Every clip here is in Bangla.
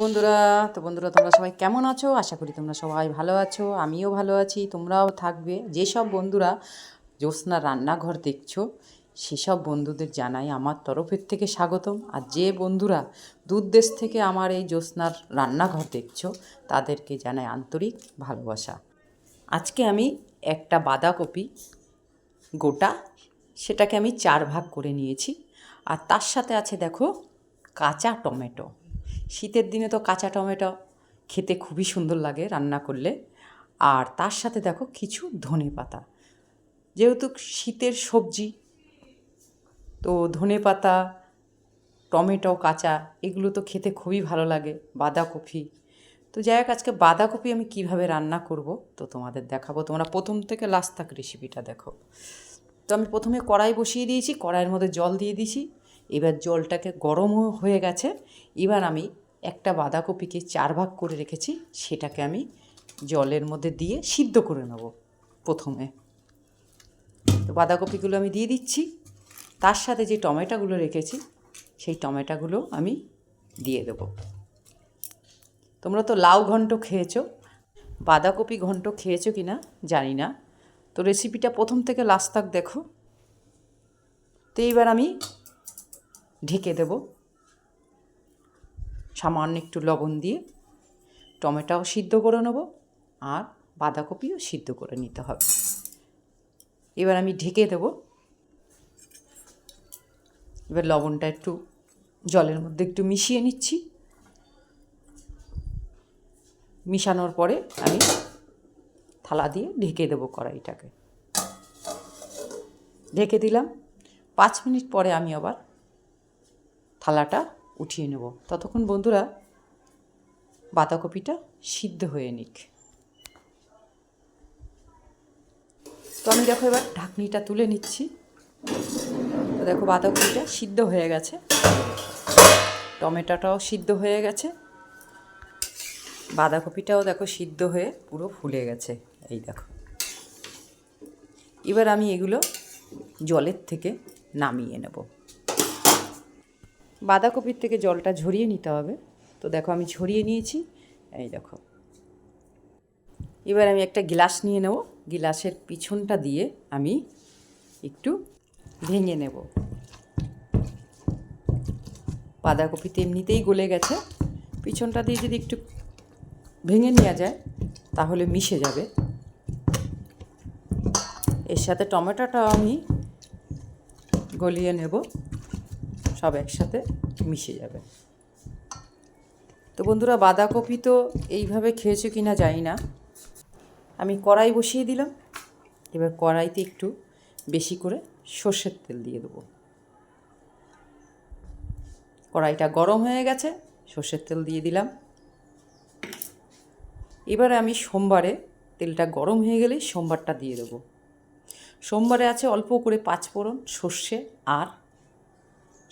বন্ধুরা, তো বন্ধুরা, তোমরা সবাই কেমন আছো? আশা করি তোমরা সবাই ভালো আছো, আমিও ভালো আছি, তোমরাও থাকবে। যেসব বন্ধুরা জ্যোৎস্না রান্নাঘর দেখছ, সেসব বন্ধুদের জানাই আমার তরফের থেকে স্বাগতম। আর যে বন্ধুরা দূর দেশ থেকে আমার এই জ্যোৎস্নার রান্নাঘর দেখছ, তাদেরকে জানাই আন্তরিক ভালোবাসা। আজকে আমি একটা বাঁধাকপি, গোটা, সেটাকে আমি চার ভাগ করে নিয়েছি। আর তার সাথে আছে, দেখো, কাঁচা টমেটো। শীতের দিনে তো কাঁচা টমেটো খেতে খুবই সুন্দর লাগে রান্না করলে। আর তার সাথে দেখো কিছু ধনে পাতা। যেহেতু শীতের সবজি, তো ধনে পাতা, টমেটো, কাঁচা এগুলো তো খেতে খুবই ভালো লাগে, বাঁধাকপি। তো যাই হোক, আজকে বাঁধাকপি আমি কীভাবে রান্না করব তো তোমাদের দেখাবো। তোমরা প্রথম থেকে লাস্ট তাক রেসিপিটা দেখো। তো আমি প্রথমে কড়াই বসিয়ে দিয়েছি, কড়াইয়ের মধ্যে জল দিয়ে দিয়েছি। এবার জলটাকে গরম হয়ে গেছে। এবার আমি একটা বাঁধাকপিকে চার ভাগ করে রেখেছি, সেটাকে আমি জলের মধ্যে দিয়ে সিদ্ধ করে নেব প্রথমে। তো বাঁধাকপিগুলো আমি দিয়ে দিচ্ছি। তার সাথে যে টমেটোগুলো রেখেছি, সেই টমেটোগুলো আমি দিয়ে দেবো। তোমরা তো লাউ ঘন্ট খেয়েছো, বাঁধাকপি ঘন্ট খেয়েছো কি না জানি না। তো রেসিপিটা প্রথম থেকে লাস্ট তাক দেখো। তো এইবার আমি ঢেকে দেব। সামান্য একটু লবণ দিয়ে টমেটোও সিদ্ধ করে নেব আর বাঁধাকপিও সিদ্ধ করে নিতে হবে। এবার আমি ঢেকে দেব। এবার লবণটা একটু জলের মধ্যে একটু মিশিয়ে নিচ্ছি। মিশানোর পরে আমি থালা দিয়ে ঢেকে দেবো কড়াইটাকে। ঢেকে দিলাম। পাঁচ মিনিট পরে আমি আবার থালাটা উঠিয়ে নেব। ততক্ষণ বন্ধুরা বাঁধাকপিটা সিদ্ধ হয়ে নিক। তো আমি দেখো এবার ঢাকনিটা তুলে নিচ্ছি। তো দেখো বাঁধাকপিটা সিদ্ধ হয়ে গেছে। টমেটোটাও সিদ্ধ হয়ে গেছে। বাঁধাকপিটাও দেখো সিদ্ধ হয়ে পুরো ফুলে গেছে। এই দেখো। এবার আমি এগুলো জলের থেকে নামিয়ে নেব। বাঁধাকপির থেকে জলটা ঝরিয়ে নিতে হবে। তো দেখো আমি ঝরিয়ে নিয়েছি। এই দেখো। এবার আমি একটা গ্লাস নিয়ে নেব। গ্লাসের পিছনটা দিয়ে আমি একটু ভেঙে নেব। বাঁধাকপিতে এমনিতেই গলে গেছে। পিছনটা দিয়ে যদি একটু ভেঙে নেওয়া যায়, তাহলে মিশে যাবে। এর সাথে টমেটোটাও আমি গলিয়ে নেব। সব একসাথে মিশে যাবে। তো বন্ধুরা, বাঁধাকপি তো এইভাবে খেয়েছো কি না জানি না। আমি কড়াই বসিয়ে দিলাম। এবার কড়াইতে একটু বেশি করে সর্ষের তেল দিয়ে দেবো। কড়াইটা গরম হয়ে গেছে, সর্ষের তেল দিয়ে দিলাম। এবারে আমি সোমবারে তেলটা গরম হয়ে গেলে সোমবারটা দিয়ে দেবো। সোমবারে আছে অল্প করে পাঁচ ফোড়ন সর্ষে আর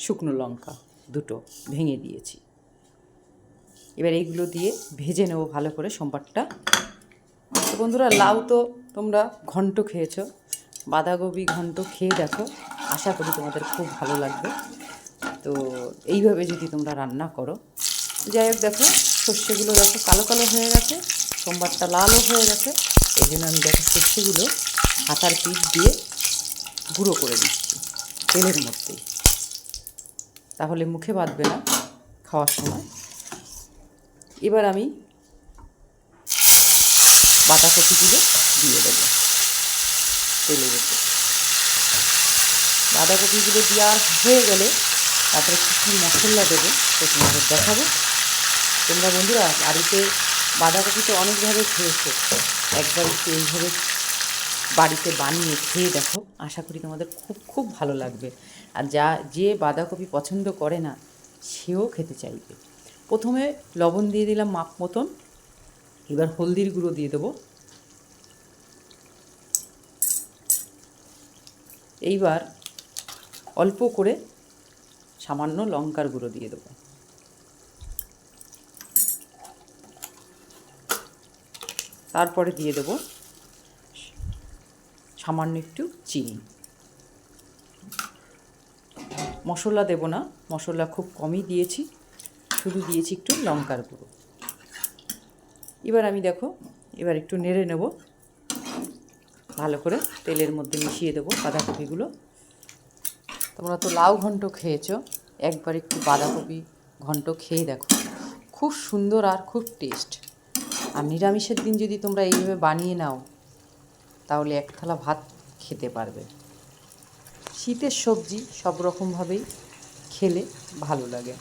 শুকনো লঙ্কা দুটো ভেঙে দিয়েছি। এবার এইগুলো দিয়ে ভেজে নেব ভালো করে সোমবারটা। তো বন্ধুরা, লাউ তো তোমরা ঘন্ট খেয়েছো, বাঁধাকপি ঘন্ট খেয়ে দেখো, আশা করি তোমাদের খুব ভালো লাগবে। তো এইভাবে যদি তোমরা রান্না করো, যাই হোক দেখো, সর্ষেগুলো দেখো কালো কালো হয়ে গেছে, সোমবারটা লালও হয়ে গেছে, এই জন্য আমি দেখো সর্ষেগুলো হাতার পিঠ দিয়ে গুঁড়ো করে দিচ্ছি, তেলের মধ্যেই। তাহলে মুখে বাঁধবে না খাওয়ার সময়। এবার আমি বাঁধাকপিগুলো দিয়ে দেবো তেলের উপর। বাঁধাকপিগুলো দেওয়ার হয়ে গেলে তারপরে কী কী মশলা দেবো তো তোমাদের দেখাবো। তোমরা বন্ধুরা, বাড়িতে বাঁধাকপি তো অনেকভাবে খেয়েছো, একবার একটু এইভাবে বাড়িতে বানিয়ে খেয়ে দেখো। আশা করি তোমাদের খুব খুব ভালো লাগবে। আর যা, যে বাঁধাকপি পছন্দ করে না, সেও খেতে চাইবে। প্রথমে লবণ দিয়ে দিলাম মাপ মতন। এবার হলদির গুঁড়ো দিয়ে দেবো। এইবার অল্প করে সামান্য লঙ্কার গুঁড়ো দিয়ে দেবো। তারপরে দিয়ে দেবো সামান্য একটু চিনি। মশলা দেব না, মশলা খুব কমই দিয়েছি, শুধু দিয়েছি একটু লঙ্কার গুঁড়ো। এবার আমি দেখো, এবার একটু নেড়ে নেব। ভালো করে তেলের মধ্যে মিশিয়ে দেবো বাঁধাকপিগুলো। তোমরা তো লাউ ঘন্ট খেয়েছো, একবার একটু বাঁধাকপি ঘন্ট খেয়ে দেখো। খুব সুন্দর আর খুব টেস্ট। আর নিরামিষের দিন যদি তোমরা এইভাবে বানিয়ে নাও তাহলে এক থালা ভাত খেতে পারবে। শীতের সবজি সব রকমভাবেই খেলে ভালো লাগে।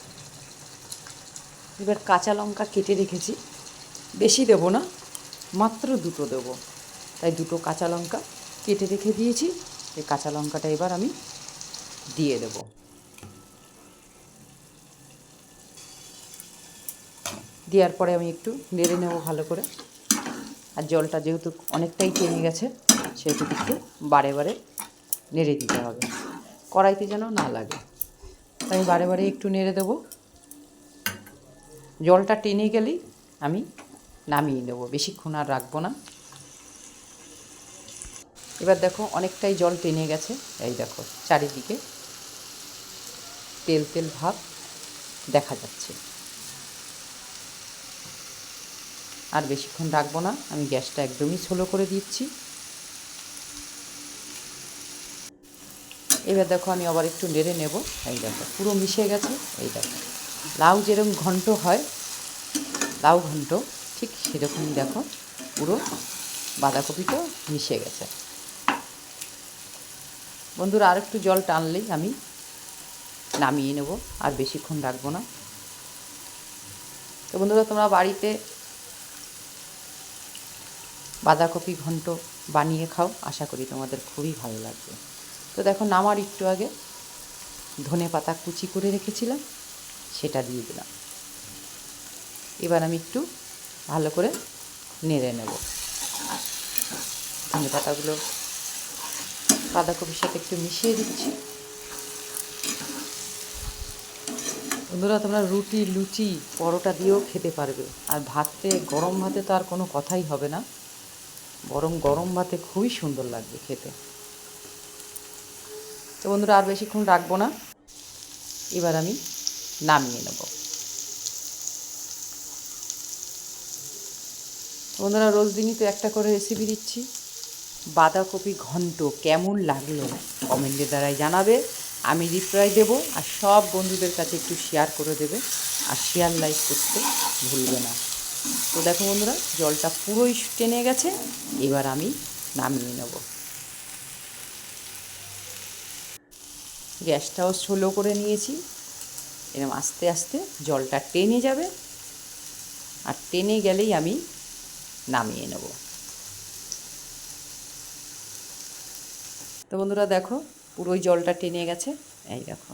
এবার কাঁচা লঙ্কা কেটে রেখেছি। বেশি দেবো না, মাত্র দুটো দেবো। তাই দুটো কাঁচা লঙ্কা কেটে রেখে দিয়েছি। এই কাঁচা লঙ্কাটা এবার আমি দিয়ে দেব। দেওয়ার পরে আমি একটু নেড়ে নেব ভালো করে। আর জলটা যেহেতু অনেকটাই টেনে গেছে, সেহেতু একটু বারে বারে নেড়ে দিতে হবে। কড়াইতে যেন না লাগে। তাই বারে বারে একটু নেড়ে দেবো। জলটা টেনে গেলেই আমি নামিয়ে নেব। বেশিক্ষণ আর রাখব না। এবার দেখো অনেকটাই জল টেনে গেছে। এই দেখো, চারিদিকে তেল তেল ভাব দেখা যাচ্ছে। আর বেশিক্ষণ রাখব না। আমি গ্যাসটা একদমই স্লো করে দিচ্ছি। এবার দেখো আমি আবার একটু নেড়ে নেব। এই দেখো, পুরো মিশে গেছে। এই দেখো, লাউ যেরকম ঘন্ট হয়, লাউ ঘন্ট, ঠিক সেরকমই দেখো, পুরো বাঁধাকপিটা মিশে গেছে। বন্ধুরা আর একটু জল টানলেই আমি নামিয়ে নেব, আর বেশিক্ষণ রাখব না। তো বন্ধুরা, তোমরা বাড়িতে বাঁধাকপি ঘন্ট বানিয়ে খাও, আশা করি তোমাদের খুবই ভালো লাগবে। তো দেখো, নামার একটু আগে ধনে পাতা কুচি করে রেখেছিলাম, সেটা দিয়ে দিলাম। এবার আমি একটু ভালো করে নেড়ে নেব। ধনে পাতাগুলো বাঁধাকপির সাথে একটু মিশিয়ে দিচ্ছি। বন্ধুরা, তোমরা রুটি, লুচি, পরোটা দিয়েও খেতে পারবে। আর ভাতে, গরম ভাতে তো আর কোনো কথাই হবে না। বরং গরম ভাতে খুবই সুন্দর লাগবে খেতে। তো বন্ধুরা, আর বেশিক্ষণ রাখব না। এবার আমি নামিয়ে নেব। বন্ধুরা, রোজ দিনই তো একটা করে রেসিপি দিচ্ছি। বাঁধাকপি ঘন্ট কেমন লাগল কমেন্টের দ্বারাই জানাবে। আমি রিপ্লাই দেবো আর সব বন্ধুদের কাছে একটু শেয়ার করে দেবে। আর শেয়ার লাইক করতে ভুলবে না। তো দেখো বন্ধুরা, জলটা পুরোই টেনে গেছে, এবার আমি নামিয়ে নেব। গ্যাসটাও স্লো করে নিয়েছি এরকম আস্তে আস্তে জলটা টেনে যাবে, আর টেনে গেলেই আমি নামিয়ে নেব। তো বন্ধুরা, দেখো, পুরোই জলটা টেনে গেছে, এই দেখো।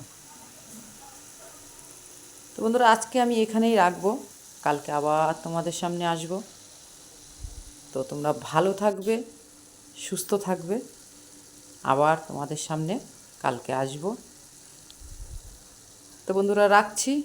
তো বন্ধুরা, আজকে আমি এখানেই রাখব। কালকে আবার তোমাদের সামনে আসব। তো তোমরা ভালো থাকবে, সুস্থ থাকবে। আবার তোমাদের সামনে কালকে আসব। তো বন্ধুরা, রাখছি।